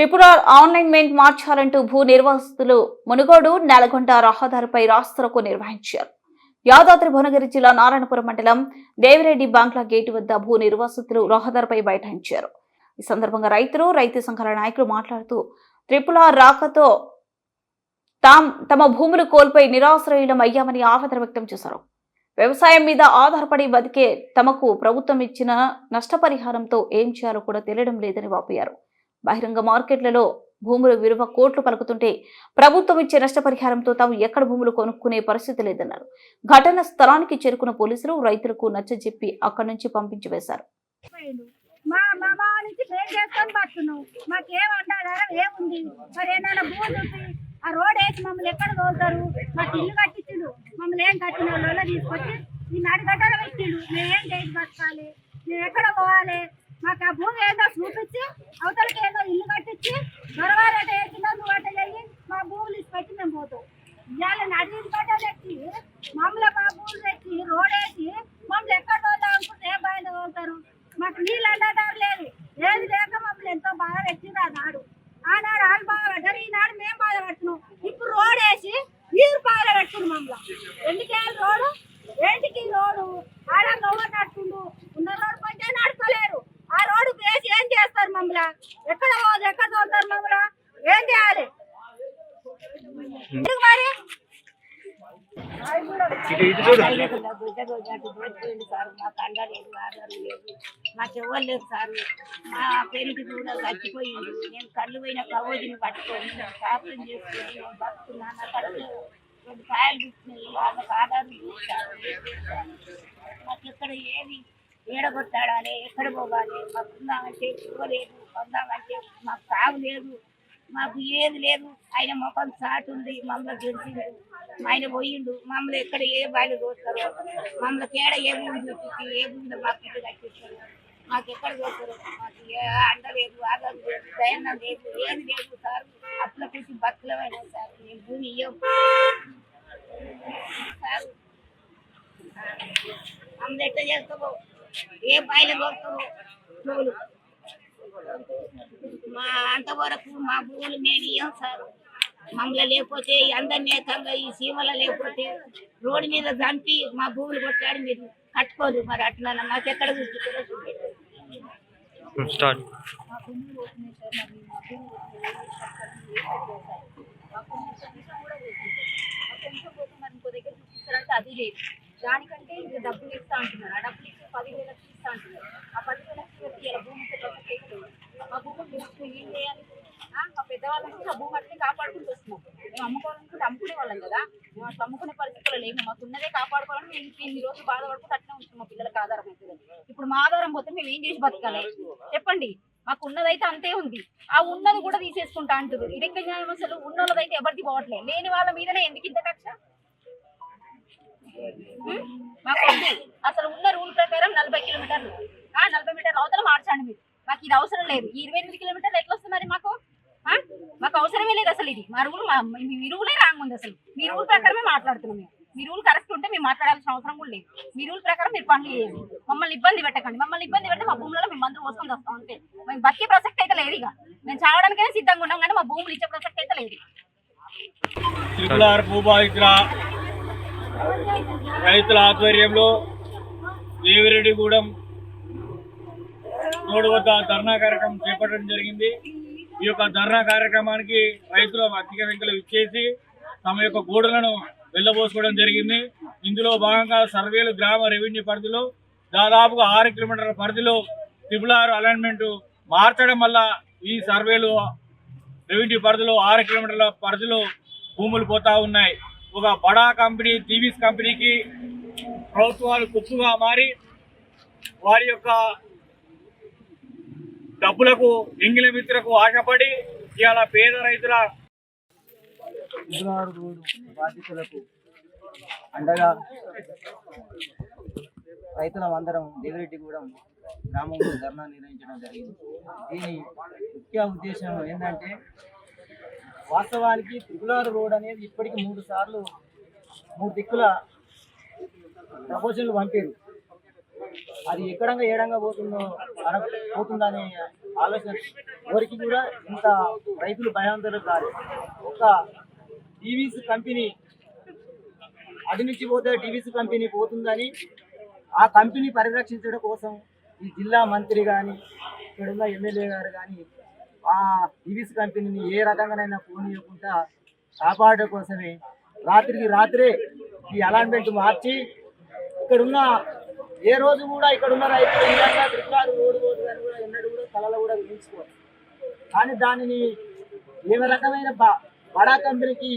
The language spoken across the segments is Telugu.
త్రిపుర ఆన్లైన్మెంట్ మార్చాలంటూ భూ నిర్వాసితులు మునుగోడు నల్గొండ రహదారిపై రాస్తరకు నిర్వహించారు. యాదాద్రి భువనగిరి జిల్లా నారాయణపురం మండలం దేవిరెడ్డి బాంగ్లా గేటు వద్ద భూ నిర్వాసితులు రహదారిపై బైఠాయించారు. ఈ సందర్భంగా రైతులు రైతు సంఘాల నాయకులు మాట్లాడుతూ త్రిపుల రాకతో తాం తమ భూములు కోల్పోయి నిరాశ్రయులం అయ్యామని ఆవేదన వ్యక్తం చేశారు. వ్యవసాయం మీద ఆధారపడి బతికే తమకు ప్రభుత్వం ఇచ్చిన నష్టపరిహారంతో ఏం చేయాలో కూడా తెలియడం లేదని వాపోయారు. బహిరంగ మార్కెట్లలో భూముల విలువ కోట్లు పలుకుతుంటే ప్రభుత్వం ఇచ్చే నష్టపరిహారంతో తాము ఎక్కడ భూములు కొనుక్కునే పరిస్థితి లేదన్నారు. ఘటన స్థలానికి చేరుకున్న పోలీసులు రైతులకు నచ్చజెప్పి అక్కడి నుంచి పంపించి వేశారు. మా మా నుంచి చేసుకొని పడుతున్నాం మాకేం ఏముంది? మరి ఏదైనా ఆ రోడ్ వేసి మమ్మల్ని ఎక్కడ తోలుతారు? మాకు ఇల్లు కట్టించిండు. మమ్మల్ని ఏం కట్టిన వాళ్ళు తీసుకొచ్చి ఈ నడిగడ్డలు పెట్టిండు. మేము ఏం చేసి బతకాలి? మేము ఎక్కడ పోవాలి? మాకు ఆ భూమి ఏదో చూపించి అవతలకి ఏదో ఇల్లు కట్టించి దొరవారట వేసిందో నువ్వు అట్ట చెయ్యి మా భూములు ఇచ్చి పెట్టి మేము పోతాం. ఇవాళ నడిచి గడ్డలు ఎక్కి మమ్మల్ని మా భూములు తెచ్చి రోడ్ వేసి మమ్మల్ని ఎక్కడ తోలుదాం అనుకుంటే ఏ బయట తోలుతారు మాకు నీళ్ళు అండటం లేదు ఏది లేక మమ్మల్ని ఎంతో బాగా పెట్టింది ఆనాడు ఆనాడు వాళ్ళు బాగా పడ్డారు ఈనాడు మేము బాధపడుతున్నాం ఇప్పుడు రోడ్ వేసి నీరు బాగా పెట్టుకున్నాం మమ్మల్ని ఎందుకేయాలి రోడ్డు ఏంటికి ఈ రోడ్డు ఆడ గవ్వ నడుతుండు ఉన్న రోడ్డు కొంచెం నడపలేరు ఆ రోడ్డు వేసి ఏం చేస్తారు మమ్మల్ని ఎక్కడ పోదు ఎక్కడ తోలుతారు మమ్మల్ని ఏం చేయాలి దోచిపోయింది సార్. మాకు అండ లేదు ఆధారం లేదు. మాకు ఎవరు లేదు సార్. మా పెళ్ళికి కూడా చచ్చిపోయింది నేను కళ్ళు పోయిన కవోజిని పట్టుకొని కాపురం చేసుకొని నేను బతుకున్నా నా కళ్ళు రెండు కాయలు పుట్టినాయి వాళ్ళకి ఆధారం సార్. మాకు ఎక్కడ ఏది ఏడగొట్టాడాలి? ఎక్కడ పోవాలి? మాకు ఉందామంటే ఇవ్వలేదు. కొందామంటే మాకు సాగు లేదు. మాకు ఏది లేదు. ఆయన మొఖం చాటు ఉంది మమ్మల్ని గెలిచిండు. ఆయన పోయిండు మమ్మల్ని ఎక్కడ ఏ బాయిలు చూస్తారు మమ్మల్ని కేడ ఏ భూమి చూపించి ఏ భూమిలో మాకు ఇల్లు కట్టిస్తారు మాకు ఎక్కడ చూస్తారు మాకు ఏ అండ లేదు ఆధారం లేదు దయనం లేదు ఏది లేదు సార్. అప్పుల కూర్చి బతులమైన సార్ మేము భూమి ఇయ్యం. సార్ మమ్మల్ని ఎట్లా చేస్తావో ఏ బాయిలు దోస్తావో మా అంతవరకు మా భూములు మేము ఇయ్యం సార్. మమ్మల్ని లేకపోతే అందరినీ ఏకంగా ఈ సీమల లేకపోతే రోడ్డు మీద చంపి మా భూములు కొట్టాడు మీరు కట్టుకోరు మరి అట్లా మాకు ఎక్కడ స్టార్ట్. అది లేదు. దానికంటే ఇంకా డబ్బులు ఇస్తా అంటున్నారు ఆ డబ్బులు ఇచ్చి పదివేల లక్షలు ఇస్తా అంటున్నారు ఆ పదివేల లక్షలు వచ్చి ఇలా భూమి ప్రసక్తి లేదు మా భూములు తీసుకుని ఏం చేయాలి ఆ, మా పెద్దవాళ్ళ నుంచి ఆ భూమి అట్లే కాపాడుకుంటూ వస్తున్నాం మేము అమ్ముకోవాలనుకుంటే అమ్ముకునే వాళ్ళం కదా మేము అట్లా అమ్ముకునే పరిస్థితుల్లో లేము మాకు ఉన్నదే కాపాడుకోవాలని మేము ఇన్ని రోజులు బాధపడుకుంటూ అట్లే ఉంటున్నాం మా పిల్లలకు ఆధారం అవుతుంది ఇప్పుడు మా ఆధారం పోతే మేము ఏం చేసి బతకాలి? చెప్పండి. మాకు ఉన్నదైతే అంతే ఉంది. ఆ ఉన్నది కూడా తీసేసుకుంటా అంటారు ఇది న్యాయం అసలు ఉన్నోళ్ళదైతే ఎవరిది పోవట్లేదు లేని వాళ్ళ మీదనే ఎందుకు ఇంత కక్ష? మాకు అసలు ఉన్న రూల్ ప్రకారం నలభై కిలోమీటర్లు. ఆ నలభై మీటర్లు అవతల మార్చండి మీరు. మాకు ఇది అవసరం లేదు. ఇరవై ఎనిమిది కిలోమీటర్లు ఎట్లా వస్తుంది మరి మాకు? మాకు అవసరమే లేదు అసలు ఇది. మా రూల్ మా- మీ రూలే రాంగ్ ఉంది అసలు. మీ రూల్ ప్రకారమే మాట్లాడుతున్నాం మేము. మీ రూల్ కరెక్ట్ ఉంటే మేము మాట్లాడాల్సిన అవసరం కూడా లేదు. మీ రూల్ ప్రకారం మీరు పనులు చేయండి. మమ్మల్ని ఇబ్బంది పెట్టకండి. మమ్మల్ని ఇబ్బంది పెడితే మా భూములలో మేము మందులు పోసుకొని వస్తాం అంతే. మేము బతికే ప్రసక్తి అయితే లేదు ఇక. మేము చావడానికైనా సిద్ధంగా ఉన్నాం కానీ మా భూములు ఇచ్చే ప్రసక్తి అయితే లేదు. రైతుల ఆధ్వర్యంలో దేవిరెడ్డిగూడెం రోడ్డు వద్ద ధర్నా కార్యక్రమం చేపట్టడం జరిగింది. ఈ యొక్క ధర్నా కార్యక్రమానికి రైతులు అధిక సంఖ్యలో ఇచ్చేసి తమ యొక్క గూడలను వెళ్ళబోసుకోవడం జరిగింది. ఇందులో భాగంగా సర్వేలు గ్రామ రెవెన్యూ పరిధిలో దాదాపుగా ఆరు కిలోమీటర్ల పరిధిలో త్రిపులార్ అలైన్మెంట్ మార్చడం వల్ల ఈ సర్వేలు రెవెన్యూ పరిధిలో ఆరు కిలోమీటర్ల పరిధిలో భూములు పోతా ఉన్నాయి. ఒక బడా కంపెనీ టీవీస్ కంపెనీకి ప్రభుత్వాలు కుప్పుగా మారి వారి యొక్క డబ్బులకు ఎంగిల మిత్రకు ఆశపడి ఇవాళ పేద రైతుల ఉగ్రవాద రోడ్డు బాధితులకు అండగా రైతులమందరం దేవిరెడ్డిగూడెం గ్రామంలో ధర్నా నిర్వహించడం జరిగింది. దీని ముఖ్య ఉద్దేశం ఏంటంటే వాస్తవానికి త్రిపులార్ రోడ్ అనేది ఇప్పటికి మూడు సార్లు మూడు దిక్కుల ప్రపోజన్లు పంపారు. అది ఎక్కడంగా ఏడంగా పోతుందో అన- పోతుందనే ఆలోచన ఎవరికి కూడా ఇంత రైతులు భయాంతరం కాదు ఒక టీవీసీ కంపెనీ అటు నుంచి పోతే టీవీసీ కంపెనీ పోతుందని ఆ కంపెనీ పరిరక్షించడం కోసం ఈ జిల్లా మంత్రి కానీ ఇక్కడున్న ఎమ్మెల్యే గారు కానీ ఆ టీవీసీ కంపెనీని ఏ రకంగానైనా పోనీయకుండా కాపాడడం కోసమే రాత్రికి రాత్రే ఈ అలాట్మెంట్ మార్చి ఇక్కడున్న ఏ రోజు కూడా ఇక్కడున్న రైతులు ఈ విధంగా ఓడి ఓడి కూడా ఎన్నడూ కూడా కళలో కూడా ఊహించుకోవాలి కానీ దానిని ఏ రకమైన బడా కంపెనీకి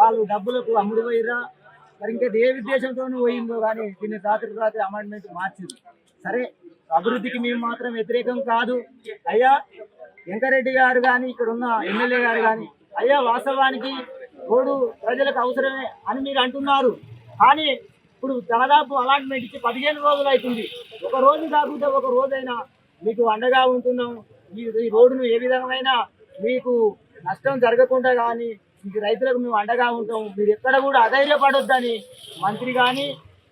వాళ్ళు డబ్బులకు అమ్ముడు పోయిరా మరి ఇంకా ఏ ఉద్దేశంతో పోయిందో కానీ దీన్ని రాత్రి రాత్రి అమెండ్మెంట్ మార్చింది. సరే అభివృద్ధికి మేము మాత్రం వ్యతిరేకం కాదు. అయ్యా వెంకరెడ్డి గారు కానీ ఇక్కడ ఉన్న ఎమ్మెల్యే గారు కానీ అయ్యా వాస్తవానికి రోడ్డు ప్రజలకు అవసరమే అని మీరు అంటున్నారు. కానీ ఇప్పుడు దాదాపు అలాట్మెంట్ ఇచ్చి పదిహేను రోజులు అవుతుంది. ఒక రోజు కాకపోతే ఒక రోజైనా మీకు అండగా ఉంటున్నాం ఈ రోడ్డును ఏ విధమైన మీకు నష్టం జరగకుండా కానీ ఇది రైతులకు మేము అండగా ఉంటాం మీరు ఎక్కడ కూడా అధైర్యపడొద్దని మంత్రి కానీ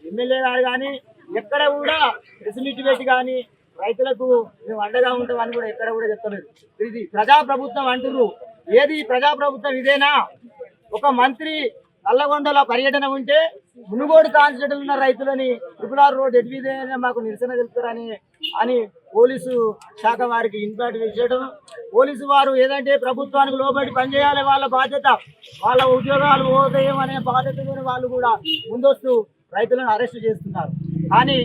ఎమ్మెల్యే గారు కానీ ఎక్కడ కూడా ప్రెస్ మీట్ పెట్టి కానీ రైతులకు మేము అండగా ఉంటాం అని కూడా ఎక్కడ కూడా చెప్తలేదు ఇది ప్రజాప్రభుత్వం అంటున్నారు ఏది ప్రజాప్రభుత్వం ఇదేనా? ఒక మంత్రి నల్లగొండల పర్యటన ఉంటే మునుగోడు కాన్స్టిట్యూట్ ఉన్న రైతులని ట్రిపుల్ రోడ్ ఎటువిధైనా మాకు నిరసన తెలుపుతారని అని పోలీసు శాఖ వారికి ఇన్ఫాక్ట్ చేయడం పోలీసు వారు ఏదంటే ప్రభుత్వానికి లోబడి పనిచేయాలి వాళ్ళ బాధ్యత. వాళ్ళ ఉద్యోగాలు పోతాయం అనే బాధ్యతతో వాళ్ళు కూడా ముందొస్తూ రైతులను అరెస్ట్ చేస్తున్నారు. కానీ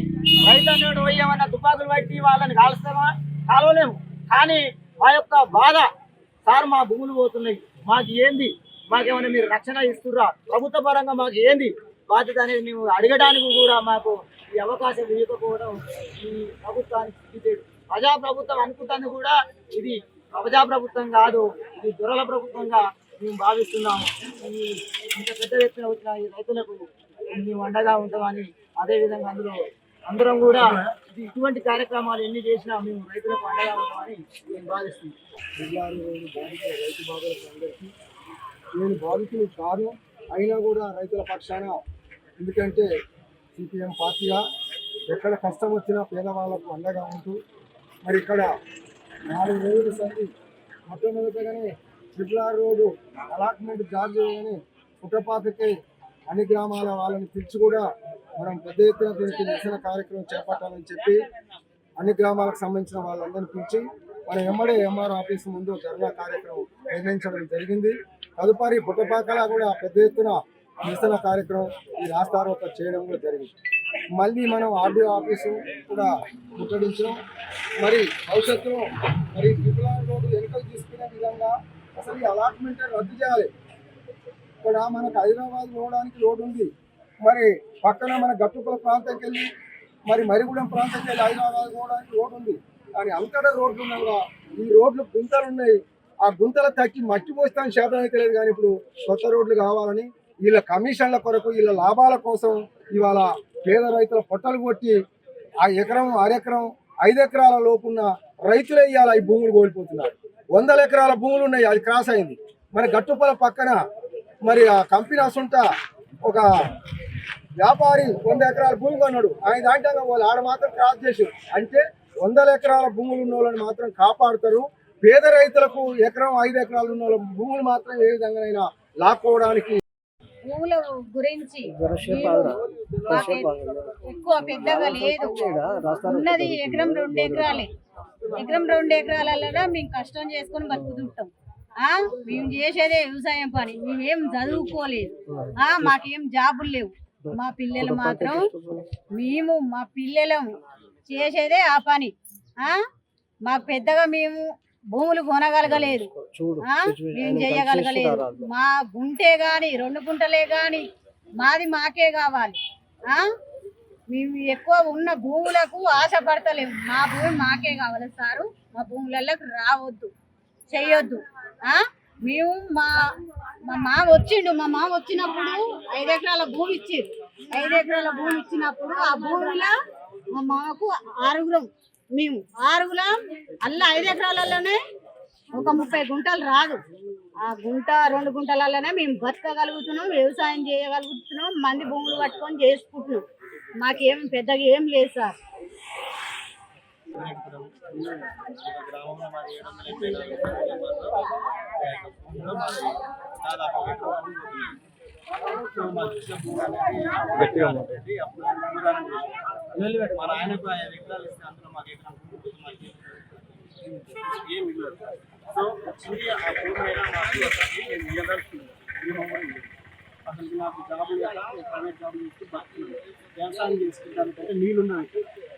రైతులను పోయామన్న తుపాకులు పట్టి వాళ్ళని కాలుస్తామా? కాలవలేము. కానీ మా యొక్క బాధ సార్ మా భూములు పోతున్నాయి. మాకు ఏంది? మాకేమైనా మీరు రక్షణ ఇస్తుర్రా? ప్రభుత్వ పరంగా మాకు ఏంది? బాధ్యత అనేది మేము అడగడానికి కూడా మాకు ఈ అవకాశం ఇవ్వకపోవడం ఈ ప్రభుత్వానికి సిగ్గుచేటు ప్రజా ప్రభుత్వం అనుకుంటాను కూడా ఇది ప్రజా ప్రభుత్వం కాదు ఇది దొరల ప్రభుత్వంగా మేము భావిస్తున్నాము. ఈ ఇంత పెద్ద ఎత్తున వచ్చిన ఈ రైతులకు మేము అండగా ఉంటామని అదేవిధంగా అందులో అందరం కూడా ఇది ఇటువంటి కార్యక్రమాలు ఎన్ని చేసినా మేము రైతులకు అండగా ఉంటామని మేము భావిస్తున్నాం. రైతు బాధలకు అందరికీ నేను బాధితులు కాను అయినా కూడా రైతుల పక్షాన. ఎందుకంటే సిపిఎం పార్టీగా ఎక్కడ కష్టం వచ్చినా పేదవాళ్ళకు అండగా ఉంటూ మరి ఇక్కడ నాలుగు రోజుల సంది మొట్టమొదటిగానే ట్రిపులార్ రోడ్డు అలాట్మెంట్ జారీ చేయగానే పుట్టపాకకి అన్ని గ్రామాల వాళ్ళని పిలిచి కూడా మనం పెద్ద ఎత్తున దీనికి నిరసన కార్యక్రమం చేపట్టాలని చెప్పి అన్ని గ్రామాలకు సంబంధించిన వాళ్ళందరినీ పిలిచి మన ఎమ్మడే ఎంఆర్ ఆఫీస్ ముందు ధర్నా కార్యక్రమం నిర్ణయించడం జరిగింది. తదుపరి పుట్టపాకల కూడా పెద్ద ఎత్తున నిరసన కార్యక్రమం ఈ రాష్ట్రారోపణ చేయడం కూడా జరిగింది. మళ్ళీ మనం ఆర్డీఓ ఆఫీసు కూడా ముట్టడించడం మరి భవిష్యత్తులో మరి ట్రిపుల్ ఆర్ రోడ్డు తీసుకునే విధంగా అసలు ఈ అలాట్మెంట్ రద్దు చేయాలి. ఇక్కడ మనకు హైదరాబాద్ పోవడానికి రోడ్డు ఉంది. మరి పక్కన మన గట్టుకుల ప్రాంతంకి వెళ్ళి మరి మరిగూడెం ప్రాంతంకి వెళ్ళి హైదరాబాద్ పోవడానికి రోడ్డు ఉంది. కానీ అంతటా రోడ్లు ఉండగా ఈ రోడ్లు గుంతలు ఉన్నాయి. ఆ గుంతలు తక్కి మట్టి పోస్తాను శాతం లేదు కానీ ఇప్పుడు కొత్త రోడ్లు కావాలని వీళ్ళ కమిషన్ల కొరకు వీళ్ళ లాభాల కోసం ఇవాళ పేద రైతుల పొట్టలు కొట్టి ఆ ఎకరం అరెకరం ఐదు ఎకరాల లోపున్న రైతులే ఇవాళ ఈ భూములు కోల్పోతున్నారు. వందల ఎకరాల భూములు ఉన్నాయి అది క్రాస్ అయింది. మరి గట్టుపల పక్కన మరి ఆ కంపెనీ అసుంట ఒక వ్యాపారి వంద ఎకరాల భూమి కొన్నాడు. ఆయన దాంట్లో వాళ్ళు ఆడ మాత్రం క్రాస్ చేసి అంటే వందల ఎకరాల భూములు ఉన్న వాళ్ళని మాత్రం కాపాడుతారు. పేద రైతులకు ఎకరం ఐదు ఎకరాలు ఉన్న వాళ్ళ భూములు మాత్రం ఏ విధంగా లాక్కోవడానికి భూముల గురించి ఎక్కువ పెద్దగా లేదు. ఉన్నది ఎకరం రెండు ఎకరాలే. ఎకరం రెండు ఎకరాలలో మేము కష్టం చేసుకొని బతుకుతుంటాం. ఆ? మేము చేసేదే వ్యవసాయం పని. మేమేం చదువుకోలేదు. ఆ? మాకేం జాబులు లేవు. మా పిల్లలు మాత్రం మేము మా పిల్లలం. చేసేదే ఆ పని. ఆ? మాకు పెద్దగా మేము భూములు కొనగలగలేదు? మేము చేయగలగలేదు. మా గుంటే గాని రెండు గుంటలే గాని మాది మాకే కావాలి. ఆ? మేము ఎక్కువ ఉన్న భూములకు ఆశపడతలేము. మా భూమి మాకే కావాలి సారు. మా భూములలోకి రావద్దు. చెయ్యొద్దు. ఆ? మేము మా మా మామ వచ్చిండు. మా మామ వచ్చినప్పుడు ఐదు ఎకరాల భూమి ఇచ్చిండు. ఐదు ఎకరాల భూమి ఇచ్చినప్పుడు ఆ భూమిలో మా ఆరుగురం మేము ఆరుగురం అల్లా ఐదు ఎకరాలలోనే ఒక ముప్పై గుంటలు రాదు. ఆ గుంట రెండు గుంటలలోనే మేము బతకగలుగుతున్నాం వ్యవసాయం చేయగలుగుతున్నాం మంది భూములు పట్టుకొని చేసుకుంటున్నాం. మాకేం పెద్దగా ఏం లేదు సార్. గ్రామంలో మాది మా ఎకరాలు ఇస్తే అందులో మాకు ఎకరం భూమి సో వచ్చింది ఆ భూమి మాకు నేను ఈ మమ్మల్ని అసలు నాకు జాబ్ ప్రైవేట్ జాబ్ చేసి బతున్నాను వ్యవసాయం చేసుకుంటానికంటే నీళ్ళు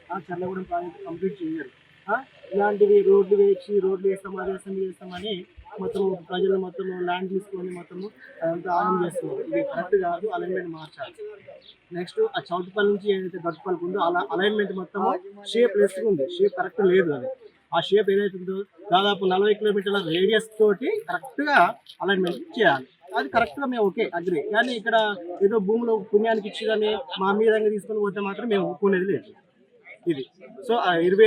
ఆ చల్లగూడెం ప్రాజెక్ట్ కంప్లీట్ చేయరు ఇలాంటివి రోడ్లు వేసి రోడ్లు వేస్తాం అది వేస్తాం వేస్తామని మొత్తం ప్రజలు మొత్తం ల్యాండ్ తీసుకొని మొత్తం అదంతా ఆగం చేస్తున్నారు. ఇది కరెక్ట్ కాదు అలైన్మెంట్ మార్చాలి. నెక్స్ట్ ఆ చౌటుపల్లి నుంచి ఏదైతే గట్టుపల్లి ఉందో అలా అలైన్మెంట్ మొత్తం షేప్ లెస్ ఉంది. షేప్ కరెక్ట్ లేదు అది. ఆ షేప్ ఏదైతే ఉందో దాదాపు నలభై కిలోమీటర్ల రేడియస్ తోటి కరెక్ట్గా అలైన్మెంట్ చేయాలి. అది కరెక్ట్గా మేము ఓకే అగ్రి కానీ ఇక్కడ ఏదో భూమిలో పుణ్యానికి ఇచ్చిదని మా మీద తీసుకొని పోతే మాత్రం మేము ఒప్పుకునేది లేదు. ఇది. సో ఆ ఇరవై